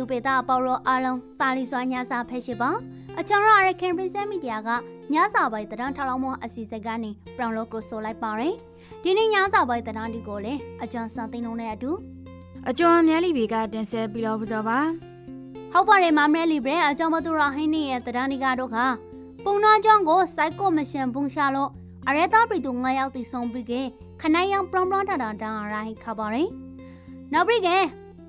သူပေသားပေါရောအားလုံးတာလီစွာညစာဖက်ရှိပါအချောင်းရရခင်ပရိစက်မီဒီယာကညစာပိုင်တရန်ထောက်လောင်းမအစီအစဉ်ကနေပရောင်လို့ကိုဆိုလိုက်ပါရယ်ဒီနေ့ညစာပိုင်တရန်ဒီကိုလည်းအကျော်စံသိန်းလုံးနဲ့အတူအကျော်အမြဲလီဘီကတင်ဆက်ပြီးတော့ပစောပါဟုတ်ပါတယ်မမဲလီဘရဲအကျော်မသူရဟင်းနေရဲ့တရန်ဒီကတော့ခပုံနာကြောင့်ကိုစိုက်ကောမရှင်ပုံရှာလို့အရဲသားပြည်သူ9ယောက်တိဆုံးပြီးကခနိုင်ယောင်ပရောင်ပရောင်တာတာတာရိုင်းခပါရယ်နောက်ပြီးက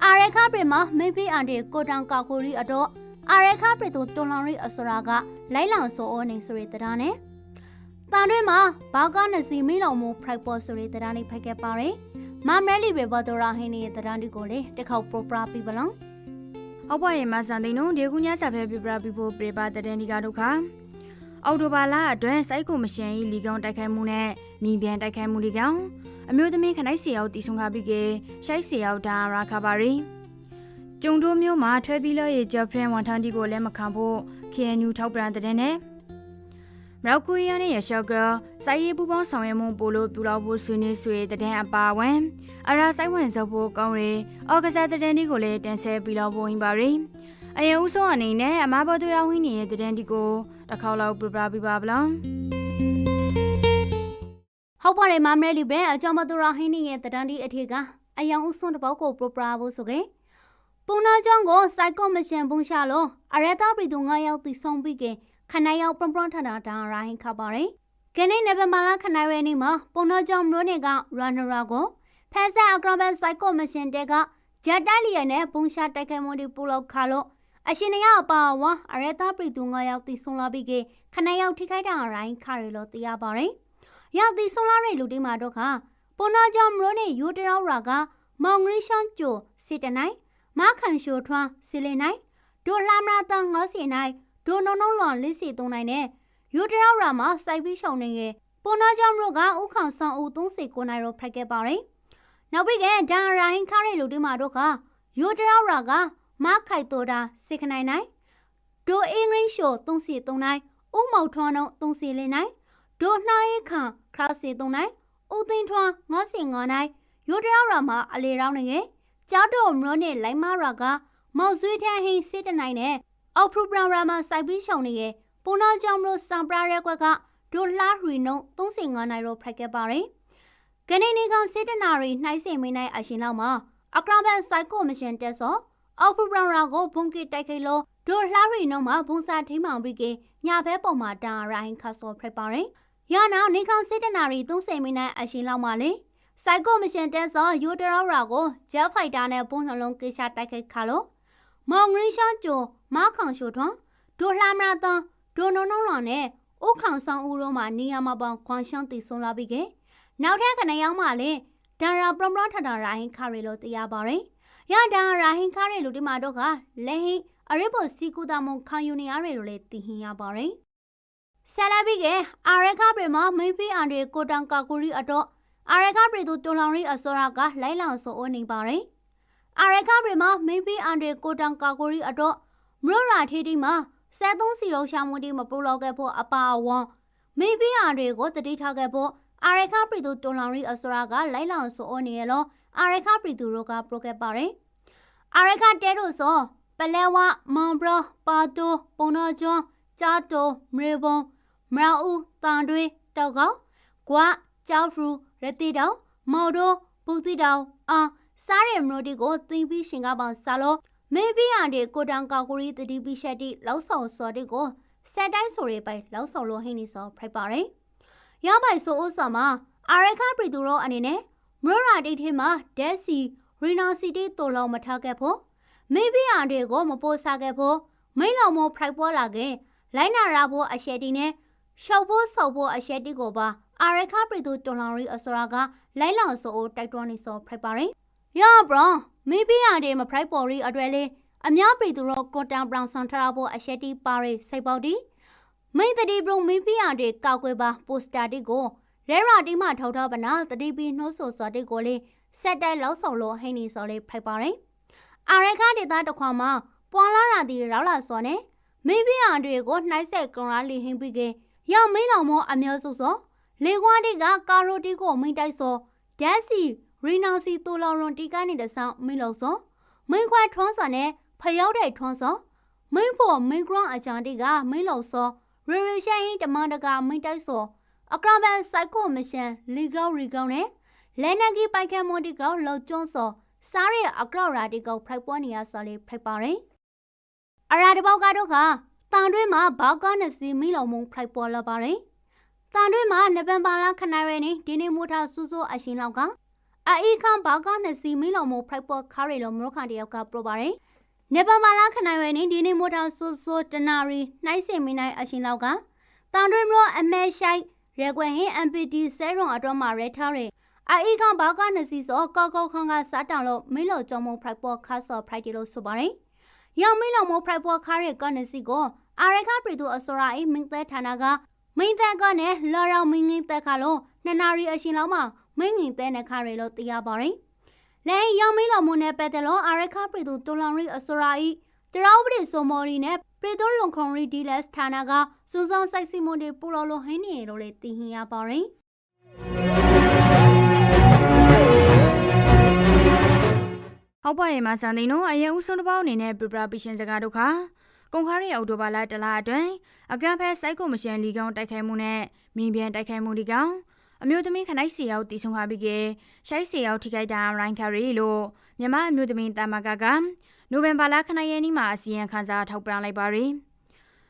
အာရခပရမမေဖီအန်ဒီကိုတောင်ကာကိုရီအတော့အာရခပရသူတွန်လောင်ရီအစရာကလိုက်လောင်ဆိုအိုနေဆိုရတဲ့တာနဲ့တန်တွဲမှာဘာကနစီမီလောင်မှုဖရိုက်ပေါ်ဆိုရတဲ့တာနဲ့ဖိုက်ခဲ့ပါရယ်မမဲလီဘရဲဘတော်ရဟင်းနေတဲ့တာဒီကိုလေတစ်ခေါက်ပရိုပရာပြီးပလောင်ဟုတ်ပါရဲ့မဆန်သိန်းတို့ဒီခုညစာဖဲပြပရာပြဖို့ပြေပါတဲ့ဒီကဒုက္ခအော်တိုဘာလအတွင်းစိုက်ကိုမရှင်ဤလီကောင်တိုက်ခိုက်မှုနဲ့ညီပြန်တိုက်ခိုက်မှုတွေကြောင့် အမျိုးသမီးခနိုင်စီရောက်တီဆုံခါပြီးကရှိုက်စီရောက်ဒါရာခပါရီကျုံတို့မျိုးမှာထွဲပြီးလို့ရေဂျော့ဖရန်ဝန်ထန်ဒီကိုလည်းမခံဖို့ KNU ထောက်ပံ့တဲ့နဲ့မရောက်ကိုရီးယားနဲ့ရရှော့ကစိုက်ရေးပူပေါင်းဆောင်ရွက်မှုပို့လို့ပြလောက်ဖို့ဆွေးနွေးဆွေတဲ့အပါဝင်အရာဆိုင်ဝင်စောဖို့ကောင်းရီအော်ကစားတဲ့ဒီကိုလည်းတင်ဆက်ပြီးလောက်ဖို့ရင်ပါရီအရင်ဦးဆုံးအနေနဲ့အမဘော်တူရောင်းဝင်းနေတဲ့တဲ့ဒီကိုတစ်ခေါက်လောက်ပြပပြပါဗလား ဟုတ်ပါတယ်မမဲလီဘရဲအကြောင်းမသူရဟင်းနေရဲ့တရန်ဒီအထေကအယောင်ဦးစွန်းတစ်ပေါက်ကိုပရိုပရာဖို့ဆိုခဲ့ပုံနာကြောင့်ကိုစိုက်ကောမရှင်ပုံရှာလို့အရဲသားပြည်သူ9ယောက်တိဆုံးပြီးကခနိုင်ယောက်ပရံပရံထတာဒါရိုင်းခပါရယ်ကနေ့နေဗမာလာခနိုင်ရဲနေမှာပုံနာကြောင့်မျိုးနေကရန်နရာကိုဖက်ဆက်အကရဘတ်စိုက်ကောမရှင်တဲကဂျက်တိုက်လျက်နဲ့ပုံရှာတိုက်ခိုက်မှုတွေပူလောက်ခါလို့အရှင်နေရအပါဝါအရဲသားပြည်သူ9ယောက်တိဆုံးလာပြီးကခနိုင်ယောက်ထိခိုက်တာရိုင်းခါရလို့သိရပါရယ် ရသည်ဆုံးလာတဲ့လူတွေမှာတော့ခပုနာကြောင့်မလို့နေယူတရောရာကမောင်ဂရီရှန်ကျိုစစ်တနိုင်မခန်ရှိုထွန်းစီလင်နိုင်ဒိုလှမနာတန်ငေါစီနိုင်ဒိုနုံနုံလွန်လေးစီသုံးနိုင်နဲ့ယူတရောရာမှာစိုက်ပြီးရှောင်းနေငယ်ပုနာကြောင့်မလို့ကဥခေါင်ဆောင်ဦး3စီကိုနိုင်ရောဖက်ခဲ့ပါရင်နောက်ပြီးကဒန်ရိုင်းခါတဲ့လူတွေမှာတော့ခယူတရောရာကမခိုက်တော်တာစစ်ခနိုင်နိုင်ဒိုအင်္ဂလိပ်ရှို3စီသုံးနိုင်ဥမောက်ထွန်းတော့3စီလင်းနိုင် ဒိုနှားရခံခရစီတုံနိုင်ဦးသိန်းထွန်းငါးစင်ငါနိုင်ရိုဒရာရာမှာအလေရောင်းနေငယ်ကြောက်တော်မလို့နဲ့လိုင်းမရာကမောက်ဆွေးထန်းဟင်းစစ်တနိုင်နဲ့အောက်ဖရူပရာရာမှာစိုက်ပြီးရှောင်းနေငယ်ပုံနာကြောင့်မလို့စံပရာရဲကွက်ကဒိုလှရီနုံ35နိုင်ရောဖရိုက်ခဲ့ပါရင်ကနေ့နေ့ကောင်စစ်တနာရီနှိုင်းစင်မင်းနိုင်အရှင်လောက်မှာအကရဘန်စိုက်ကိုမရှင်တက်စောအောက်ဖရူပရာရာကိုဘုံကတိုက်ခိုက်လို့ဒိုလှရီနုံမှာဘုံစာထိမောင်ပြီးကညာဘဲပုံမှာတာရိုင်းခါဆောဖရက်ပါရင် ရနာနေခေါစစ်တနာရီ30မိနစ်အရှင်လောက်မှလေစိုက်ကိုမရှင်တက်စောယူတရောရာကိုဂျက်ဖိုက်တာနဲ့ပုံနှလုံးကိစ္စတိုက်ခိုက်ခါလို့မောင်ဂရီရှန်ကျိုမခေါင်ရှိုထွန်းဒိုလှမရာတန်ဒိုနုံနုံလွန်နဲ့ဥခေါင်ဆောင်ဦးတို့မှနေရာမှာပေါင်ခွန်ရှန်တီဆုံးလာပြီးကနောက်ထပ်ခဏရောက်မှလေဒါရာပရမရထတာရာဟင်ခါရီလို့တရားပါရင်ရဒါရာဟင်ခါရီလူဒီမာတော့ကလဲဟင်အရိပိုစီကူတာမုံခံယူနေရတယ်လို့လေသိဟင်ရပါရင် ဆလာဘီကအာရခပရမမိဖီအန်ဒီကိုတန်ကာကူရီအတော့အာရခပရီသူတွန်လောင်ရီအစောရကလိုက်လောင်ဆိုအိုနေပါရင်အာရခပရမမိဖီအန်ဒီကိုတန်ကာကူရီအတော့မရရာထေတီမှာစက်သုံးစီရောရှာမှုတီမပရိုလောက်ခဲ့ဖို့အပါအဝွန်မိဖီအန်ဒီကိုတတိထားခဲ့ဖို့အာရခပရီသူတွန်လောင်ရီအစောရကလိုက်လောင်ဆိုအိုနေရလို့အာရခပရီသူတို့ကပရိုခဲ့ပါရင်အာရခတဲတို့ဆိုပလဲဝမွန်ဘရပါတိုပုံတော်ကျွန်း ဂျာတိုမရေဘုံမရဦးတန်တွေတောက်ကောင်ကွာကြောက်ဖရူရတိတောင်မော်ဒိုပူတိတောင်အာစားရမလို့ဒီကိုသင်ပြီးရှင်ကပောင်စားလို့မေဘီအန်ဒီကိုတန်ကာကိုရီတတိပိရှက်တိလောက်ဆောင်စော်ဒီကိုစက်တိုင်းဆိုရပိုင်လောက်ဆောင်လို့ဟင်းနေစောဖိုက်ပါရင်ရပိုင်ဆိုအိုဆာမှာအာရခပရီတူရောအနေနဲ့မရရာတိထဲမှာဒက်စီရီနာစီတီတိုလောင်မထားခဲ့ဖို့မေဘီအန်ဒီကိုမပိုးစားခဲ့ဖို့မိလောင်မဖရိုက်ပေါ်လာခဲ့ လိုင်းနာရာဖို့အရှက်တီနဲ့ရှောက်ဖို့ဆောက်ဖို့အရှက်တိကိုပါအာရခပရီသူတွန်လောင်ရီအစောရာကလိုက်လောင်ဆိုအိုတိုက်တွန်းနေစောဖရိုက်ပါရင်ရဘရောမိဘရတဲ့မဖရိုက်ပေါ်ရီအတွဲလေးအများပရီသူရောကွန်တန်ဘရောင်ဆန်ထရာဖို့အရှက်တိပါရီစိတ်ပေါက်တီမိတတိဘရုံမိဘရတဲ့ကောက်ွယ်ပါပိုစတာတိကိုရဲရာတိမထောက်ထားပနာတတိပီနှိုးဆိုစောတိကိုလေးဆက်တိုက်လောက်ဆောင်လို့ဟိနေစောလေးဖရိုက်ပါရင်အာရခဒေတာတခွာမှာပွာလာရာတီရောက်လာစောနဲ့ မိဘရတွေကိုနှိုက်ဆက်ကွန်ရာလီဟင်းပြီးကရောက်မင်းလောင်မောအမျိုးစုစောလေကွားတိကကာရိုတီကိုမိန်တိုက်စောဒက်စီရီနောင်စီတူလောင်ရွန်တီကနေတဆောင်းမင်းလောစောမင်းခွဲထွန်းစံနဲ့ဖျောက်တဲ့ထွန်းစောမိန်ဖို့မိန်ဂရန်အချန်တီကမိန်လောက်စောရီရီရှန်ဟင်းတမန်တကမိန်တိုက်စောအကရဘန်စိုက်ကိုမရှင်လီဂရောရီဂရောနဲ့လဲနဂီပိုက်ခဲမွန်တီကောလောက်ကျွန်းစောစားရအကရရာတီကောဖိုက်ပွားနေရစောလေးဖိုက်ပါရင် အရာတပေါက်ကတော့ကတန်တွင်းမှာဘောက်ကနစီမိလောင်မုံဖိုက်ပွားလာပါရင်တန်တွင်းမှာနဗန်ပါလာခနိုင်ရနေဒီနေ့မိုးထားစူးစူးအရှင်လောက်ကအေခန့်ဘောက်ကနစီမိလောင်မုံဖိုက်ပွားခါရီလောမရခန်တယောက်ကပရိုပါရင်နေပါမာလာခနိုင်ဝဲနေဒီနေ့မိုးထောင်ဆူဆူတနာရီနှိုက်စင်မိနိုင်အရှင်လောက်ကတန်တွင်မလို့အမဲရှိုက်ရဲကွယ်ဟင်း MPT ဆဲရွန်အတွမှာရဲထားရဲအေကဘာကနစီစောကောက်ကောက်ခန်းကစားတောင်လို့မင်းလို့ကြောင့်မဖရိုက်ပေါ်ခါဆော့ဖရိုက်တီလို့ဆိုပါရင် ရောင်မင်းလို့မဖရိုက်ပေါ်ခါရဲကနစီကိုအာရခပရီတူအစောရာအိမင်းသက်ဌာနကမင်းသက်ကနဲ့လော်ရောင်မင်းငင်းသက်ခါလို့နှစ်နာရီအရှင်လောက်မှာမင်းငင်းသက်နဲ့ခါရဲလို့သိရပါရင်လဲရောင်မင်းလို့မနဲ့ပတ်တယ်လို့အာရခပရီတူတူလောင်ရီအစောရာအိတရောပရီဆိုမော်ရီနဲ့ပရီတိုလွန်ခွန်ရီဒီလက်ဌာနကစူးစောင်းစိုက်စီမွန်တွေပူလော်လိုဟင်းနေလို့လေသိဟင်ရပါရင် ဟုတ်ပါရဲ့မဆန်သိန်းတို့အရင်ဦးဆုံးတစ်ပေါက်အနေနဲ့ပြပရာပီရှင်စကားတို့ခါကုန်ခါရီအော်တိုဘာလတလားအတွင်းအကန့်ဖဲစိုက်ကိုမရှင်လီကောင်တိုက်ခိုက်မှုနဲ့မင်းပြန်တိုက်ခိုက်မှုဒီကောင်အမျိုးသမီးခနိုင်စီရောက်တီဆုံခါပြီးကရှိုက်စီရောက်ထိခိုက်တာရိုင်းခါရီလို့မြမအမျိုးသမီးတာမကကနိုဝင်ဘာလခနိုင်ရဲ့နေ့မှာအစီရင်ခံစာထောက်ပြလိုက်ပါရီ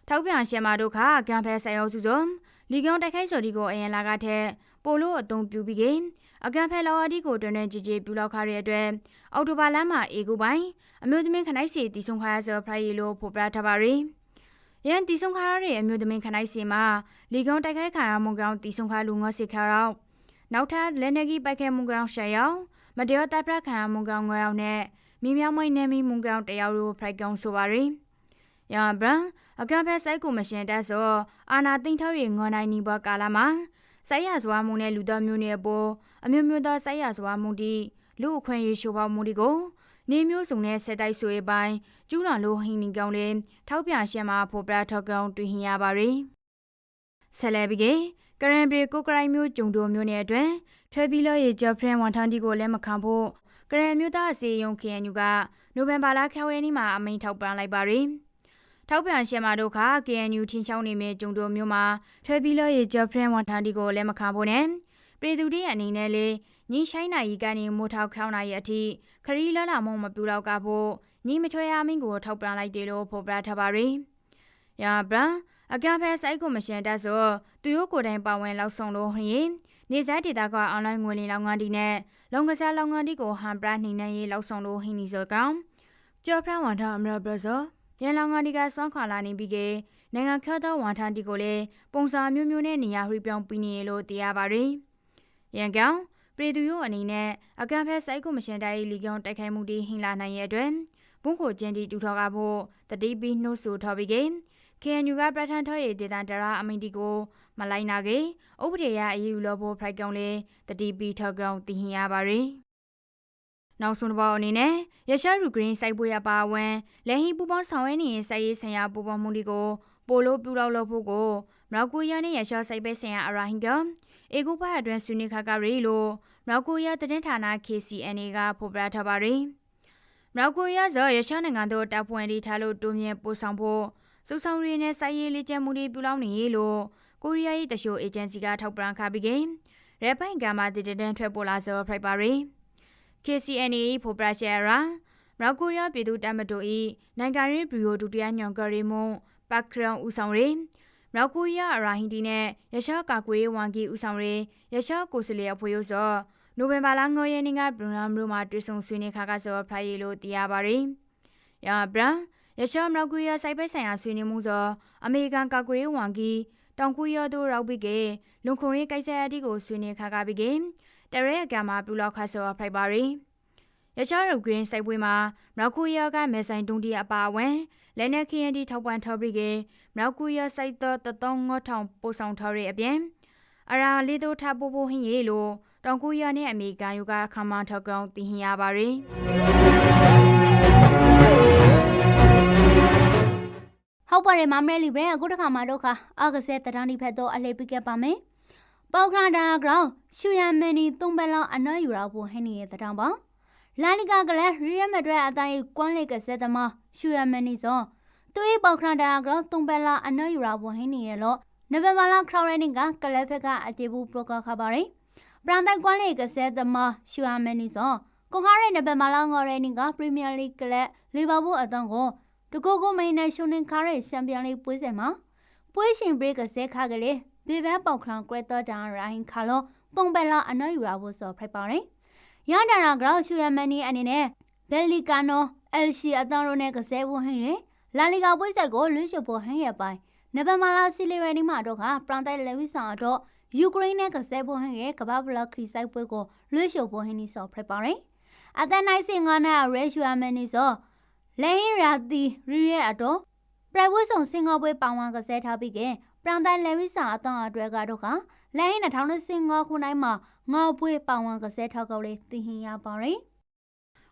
ထောက်ပြန်ရှင်မတို့ခါအကန့်ဖဲစိုက်ရောက်စုစုံလီကောင်တိုက်ခိုက်စော်ဒီကိုအရင်လာကတဲ့ပိုလို့အုံပြူပြီးက အကန့်ဖဲလော်အဒီကိုတွင်တွင်ကြည်ကြည်ပြူလောက်ခါရဲ့အတွက်အော်တိုဘာလမ်းမှာအေကိုပိုင်းအမျိုးသမီးခနိုင်စီတီဆုံခါရဆော်ဖရိုင်လိုဖော်ပြထားပါရီရန်တီဆုံခါရရဲ့အမျိုးသမီးခနိုင်စီမှာလီကုံတိုက်ခိုက်ခါရမုံကောင်တီဆုံခါလူငေါစီခါရောက်နောက်ထပ်လက်နေကြီးပိုက်ခဲမုံကောင်ရှယ်ရောက်မတရောတပ်ပရခါရမုံကောင်ငွေရောက်နဲ့မိမြောင်းမွိနေမီမုံကောင်တယောက်လိုဖရိုက်ကောင်ဆိုပါရီရန်ဘရန်အကန့်ဖဲဆိုင်ကိုမရှင်တက်ဆိုအာနာသိန်းထောက်ရငွန်နိုင်နီဘကာလာမှာ ဆိုက်ရစွာမှုနဲ့လူတော်မျိုးနဲ့ပေါ်အမျိုးမျိုးသောဆိုက်ရစွာမှုတီလူအခွင့်အရေးရှိုးပေါမှုဒီကိုနေမျိုးစုံနဲ့ဆက်တိုက်ဆွေပိုင်းကျူးလွန်လိုဟင်းနီကောင်လေးထောက်ပြရှက်မှာဖော်ပြထောက်ကောင်တွေ့ဟင်ရပါရီဆက်လက်ပြီးကရန်ဘရီကိုကရိုင်မျိုးဂျုံတိုမျိုးနဲ့အတွင်းထွဲပြီးလို့ရေဂျော့ဖရန်ဝန်ထန်တီကိုလည်းမခံဖို့ကရန်မျိုးသားအစီယုံ KNU ကနိုဝင်ဘာလခေါဝဲနေ့မှာအမိန့်ထောက်ပန်လိုက်ပါရီ ထောက်ပြန်ရှက်မာတို့ခါ KNU ထင်းချောင်းနေမဲ့ဂျုံတိုမျိုးမှာထွဲပြီးလို့ရေဂျော့ဖရန်ဝန်ထန်တီကိုလည်းမခံဖို့နဲ့ပြည်သူတွေအနေနဲ့လေညီဆိုင်နိုင်ရီကနေမိုးထောက်ခေါင်းနိုင်ရဲ့အထိခရီးလလာမုံမပြူတော့ကဖို့ညီမထွေရမင်းကိုထောက်ပန်လိုက်တယ်လို့ဖော်ပြထားပါရီ။ရာဘရန်အကဖဲဆိုင်ကိုမရှင်တတ်ဆိုသူတို့ကိုယ်တိုင်ပါဝင်လောက်ဆောင်လို့ဟရင်နေစားဒေတာကအွန်လိုင်းငွေလီလောက်ငန်းဒီနဲ့လုံကစားလောက်ငန်းဒီကိုဟန်ပရနှိမ့်နေရေးလောက်ဆောင်လို့ဟင်းနီစောကောင်ကျော်ဖရန်ဝန်ထအမရဘရဇော ရန်လောင်ငန်းဒီကစွမ်းခွာလာနေပြီးကနိုင်ငံခတ်သောဝန်ထဒီကိုလည်းပုံစံမျိုးမျိုးနဲ့နေရာဟိပြောင်းပြီးနေလို့တရားပါရီ။ရန်ကောင်ပြည်သူတို့အနေနဲ့အကန့်ဖက်စိုက်ကိုမရှင်တိုက်လီကောင်တိုက်ခိုက်မှုတွေဟင်လာနိုင်ရဲ့အတွက်ဘုံကိုကျင်းတီတူထော်ကဖို့တတိပီနှုတ်ဆိုထော်ပြီးက KNU ကပြဋ္ဌာန်းထော်ရဲ့ဒေတာတရာအမိန်တီကိုမလိုက်နာကေဥပဒေရအရေးယူလို့ဖို့ဖရိုက်ကောင်လေတတိပီထော်ကောင်တည်ဟင်ရပါရီ နောက်ဆုံးတစ်ပေါက်အနေနဲ့ရရှာရူဂရင်းစိုက်ပွေရပါဝင်လက်ဟီပူပေါင်းဆောင်ရွက်နေတဲ့စိုက်ရေးဆိုင်ရာပူပေါင်းမှုတွေကိုပိုလို့ပြူလောက်လို့ဖို့ကိုမရောက်ကိုရနဲ့ရရှာစိုက်ပဲဆိုင်ရာအရာဟင်ကအေဂုဖတ်အတွင်းဆွေးနွေးခါကရီလို့နောက်ကိုရသတင်းဌာန KCNA ကဖော်ပြထားပါရီနောက်ကိုရဇော်ရရှာနိုင်ငံတို့တပ်ဖွဲ့တွေထားလို့တိုးမြင့်ပို့ဆောင်ဖို့စုဆောင်ရင်းနဲ့စိုက်ရေးလေးကျမှုတွေပြုလုပ်နေလို့ကိုရီးယား၏တရှိုအေဂျင်စီကထောက်ပံ့ခပြီးကရဲပိုင်ကမာတည်တဲ့ထွက်ပေါ်လာစောဖိုက်ပါရီ KCNA ဖော်ပြရှယ်ရာမြောက်ကိုရီးယားပြည်သူ့တပ်မတော်၏နိုင်ငံရေးဘီယိုဒုတိယညွန်ကရီမွန်ပတ်ခရောင်ဦးဆောင်ရင်းမြောက်ကိုရီးယားအရာဟင်တီနဲ့ရရှားကာကွယ်ရေးဝန်ကြီးဦးဆောင်ရင်းရရှားကိုစလီအဖွဲ့ရုပ်စောနိုဝင်ဘာလ9ရက်နေ့ကဘရန်မြို့မှာတွေ့ဆုံဆွေးနွေးခါကစောဖရိုင်လို့တရားပါရီ။ယာဘရန်ရရှားမြောက်ကိုရီးယားစိုက်ပဲဆိုင်ရာဆွေးနွေးမှုစောအမေရိကန်ကာကွယ်ရေးဝန်ကြီးတောင်ကိုရီးယားတို့ရောက်ပြီးကလုံခုံရေးကိစ္စအတီကိုဆွေးနွေးခါကပြီးက တရဲအကမှာပြူလောက်ခါစောဖရိုက်ပါရီ။ရရှားရုပ်ဂရင်းစိုက်ပွဲမှာမြောက်ကိုရီးယားကမဲဆိုင်တုံးတီအပါအဝင်လက်နက်ခရင်တီထောက်ပံ့ထော်ပြီးကမြောက်ကိုရီးယားစိုက်သောတသောငေါထောင်ပို့ဆောင်ထော်ရအပြင်အရာလေးတို့ထပ်ပို့ဖို့ဟင်းရီလို့တောင်ကိုရီးယားနဲ့အမေရိကန်ယူကခမန်ထောက်ကောင်တင်ဟင်ရပါရီဟုတ်ပါတယ်မမဲလီပဲအခုတခါမှတော့ခါအကစဲတရန်ဒီဖက်တော့အလေးပိကပါမယ် ပေါခရဒါဂရောင်းရှူရမနီသုံးဘက်လောက်အနော်ယူတော့ဖို့ဟင်းနေရတဲ့တောင်ပါလာလီကာကလည်းရီရမဒရအတိုင်းကွမ်းလေကစဲသမားရှူရမနီစောသူ၏ပေါခရန်တာကတုံပလာအနော်ယူရာဘဟင်းနီရဲ့လို့နဗမာလာခရော်ရနင်ကကလဖက်ကအတေဘူးပရိုကခပါရင်ပရန်တိုင်ကွမ်လေးကဆဲသမရှူရမနီစောကွန်ခါရဲနဗမာလာငော်ရနင်ကပရီးမီးယားလိကလပ်လီဗာပူးအတန်းကိုတကူကိုမိန်နဲ့ရှုံနင်ခါရဲချန်ပီယံလိပွဲစဉ်မှာပွဲရှင်ဘရိကဆဲခါကလေး ဘေဘန်ပေါခရန်ဂရက်တာဒါရိုင်းခါလောတုံပလာအနော်ယူရာဘူးစောဖိုက်ပါရင်ရန်ဒါရာဂရောက်ရှူရမနီအနေနဲ့ဘယ်လီကာနိုအယ်ရှီအတန်းရိုနဲ့ကဆဲဘူးဟင်းရင်လာလီဂါပွဲဆက်ကိုလွှင့်ရှုပ်ဖို့ဟင်းရပိုင်နဗမာလာစီလီရနီမာတော့ကပရန်တိုင်လေဝီဆာတော့ယူကရိန်းနဲ့ကဆဲဖို့ဟင်းရဲ့ကဘာဘလခရီဆိုင်ပွဲကိုလွှင့်ရှုပ်ဖို့ဟင်းနီစောဖရက်ပါရင်အတန်နိုင်စင်ငါနာရေရှူအမနီစောလဲဟင်းရာတီရီရဲ့အတော့ပရဝစ်ဆောင်စင်ကာပွေပောင်ဝါကဆဲထားပြီးက ပရန်တိုင်လေဝီဆာအတန်းအတွက်ကတော့ကလဲဟင်း2015ခုနှစ်မှာငေါပွေပောင်ဝါကဆဲထားကောက်လေးတင်ဟင်ရပါရင်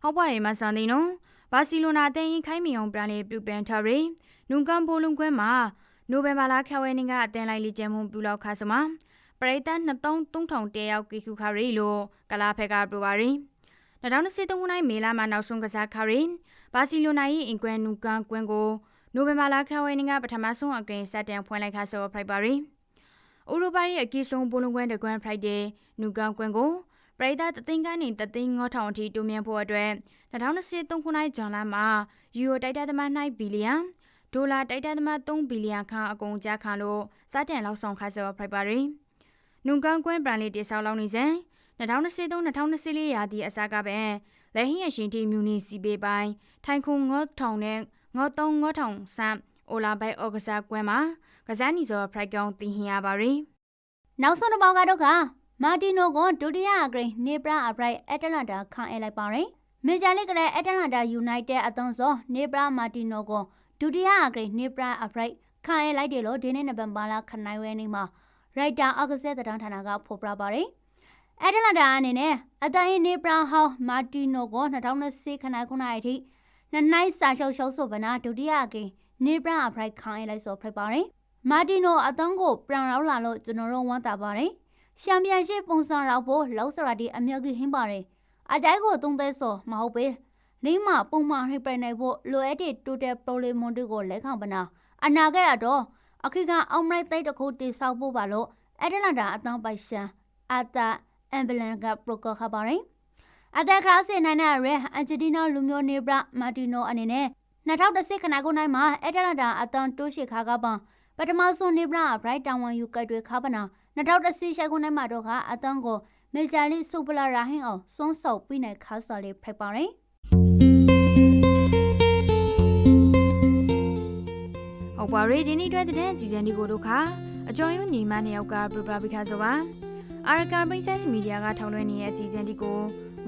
ဟုတ်ပါရဲ့မဆန်တင်နော်ဘာစီလိုနာအသင်းရင်ခိုင်းမီအောင်ပရန်လေးပြုပန်ထားရီနုန်ကန်ပိုလုံခွဲမှာနိုဝင်ဘာလခဝဲနေကအသင်းလိုက်လေ့ကျင့်မှုပြုလုပ်ခါစမှာပရိသတ်2300တဲရောက်ကိခုခါရီလို့ကလာဖက်ကပြောပါရီ2023ခုနှစ်မေလမှာနောက်ဆုံးကစားခါရီဘာစီလိုနာရဲ့အင်ကွမ်နုန်ကန်ကွင်းကို နိုဝင်ဘာလခဝဲနေကပထမဆုံးအကရင်စတင်ဖွင့်လိုက်ခါဆိုဖိုက်ပါရီဥရောပရဲ့အကြီးဆုံးပိုလုံခွဲတကွမ်ဖရိုက်ဒေးနုန်ကန်ကွင်းကိုပရိသတ်တသိန်းကနေတသိန်း9000အထိတိုးမြင့်ဖို့အတွက်2023ခုနှစ်ဇွန်လမှာယူရိုတိုက်တာသမား9ဘီလီယံဒေါ်လာတိုက်တာသမား3ဘီလီယံခန့်အကုန်ကြခံလို့စတင်လောက်ဆောင်ခါစောဖိုက်ပါရီနုန်ကန်ကွင်းပရန်လေးတိဆောက်လောက်နေစဉ်2023-2024ရာသီအစားကပဲလက်ဟင်းရရှင်တီမြူနီစီပေပိုင်းထိုင်ခုံငေါထောင်နဲ့ ငေါသုံးငေါထောင်ဆမ်အိုလာဘိုင်အော်ဂဆာကွင်းမှာကစားနီစောဖရိုက်ကောင်တင်ဟင်ရပါရီနောက်ဆုံးတစ်ပေါက်ကတော့ကမာတီနိုကိုဒုတိယအဂရိနေပရာအပရိုက်အက်တလန်တာခံအလိုက်ပါရင်မေဂျာလိကလည်းအက်တလန်တာယူနိုက်တက်အသွင်စောနေပရာမာတီနိုကိုဒုတိယအဂရိနေပရာအပရိုက်ခံအလိုက်တယ်လို့ဒီနေ့နဗမ်ဘာလခနိုင်ဝဲနေမှာရိုက်တာအောက်ကဆက်တဲ့ဌာနကဖော်ပြပါရင်အက်တလန်တာအနေနဲ့အတိုင်းနေပရာဟောင်းမာတီနိုကို2020ခနိုင်ခုနိုင်အထိ နှစ်နိုင်စာချုပ်ရှုံးဆိုဗနာဒုတိယအဂရိနေပရာအပရိုက်ခံအလိုက်ဆိုဖိတ်ပါရင်မာတီနိုအတန်းကိုပြန်ရောက်လာလို့ကျွန်တော်တို့ဝမ်းသာပါတယ်။ရှမ်ပီယံရှစ်ပုံစံရောက်ဖို့လောက်စရာဒီအမြောက်ကြီးဟင်းပါတယ်။အတိုင်းကိုသုံးသက်စောမဟုတ်ပေ။လိမ့်မပုံမှန်ဟိပရနိုင်ဖို့လိုအပ်တဲ့တိုတယ်ပရိုလီမွန်တို့ကိုလက်ခံပနာ။အနာဂတ်အတော့အခကအောင်မလိုက်သိတဲ့ခုတိဆောက်ဖို့ပါလို့အက်တလန်တာအတန်းပိုက်ရှန်အတာအမ်ဘလန်ကပရိုကခပါရင်။ အသက်ခရာစင်နိုင်တဲ့ရဲအန်ဂျတီနာလူမျိုးနေဘရမာတီနိုအနေနဲ့2010ခဏခုနိုင်မှာအက်တလန်တာအတန်းတိုးရှိခါကပန်ပထမဆုံးနေပရာဘရိုက်တန်ဝန်ယူကတ်တွေခါပနာ2010ရှိခုနှစ်မှာတော့ကအတန်းကိုမေဂျာလီဆူပလာရာဟင်အောင်စွန်းဆောက်ပြီးနိုင်ခါစော်လေးဖိတ်ပါရင်ဟုတ်ပါရီဒီနေ့အတွက်တဲ့စီဇန်ဒီကိုတို့ခါအကျော်ရုံညီမနှစ်ယောက်ကပရပပိခါဆိုပါအာရကန်ပရိသတ်မီဒီယာကထောင်လွှင့်နေရဲ့စီဇန်ဒီကို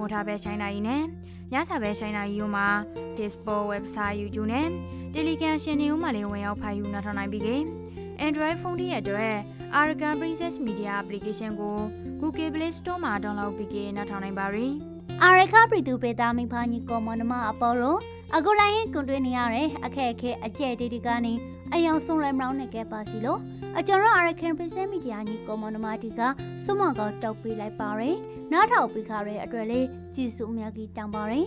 မော်ထားပဲရှိုင်းနိုင်နဲ့ညစာပဲရှိုင်းနိုင်ယူမှာ Facebook website YouTube နဲ့ Telegram ရှင်နေဦးမှာလည်းဝင်ရောက်ဖတ်ယူနားထောင်နိုင်ပြီကေ Android ဖုန်းတွေအတွက် Aragon Princess Media application ကို Google Play Store မှာ download ပြီးကေနားထောင်နိုင်ပါရီအာရခပရီတူပေတာမိဖာညီကောမနမအပေါ်လို့အခုလိုက်ရင်ကွန်တွင်းနေရတဲ့အခက်အခဲအကျဲတေတီကနေအယောင်ဆုံးလဲမလောင်းနေခဲ့ပါစီလို့ အကျွန်တော်အာရကန်ပရိစက်မီဒီယာညီကောမနမတီကစွမကောတောက်ပေးလိုက်ပါရယ်နားထောင်ပေးခါရဲအတွက်လေးကြည်စုအများကြီးတောင်းပါရယ်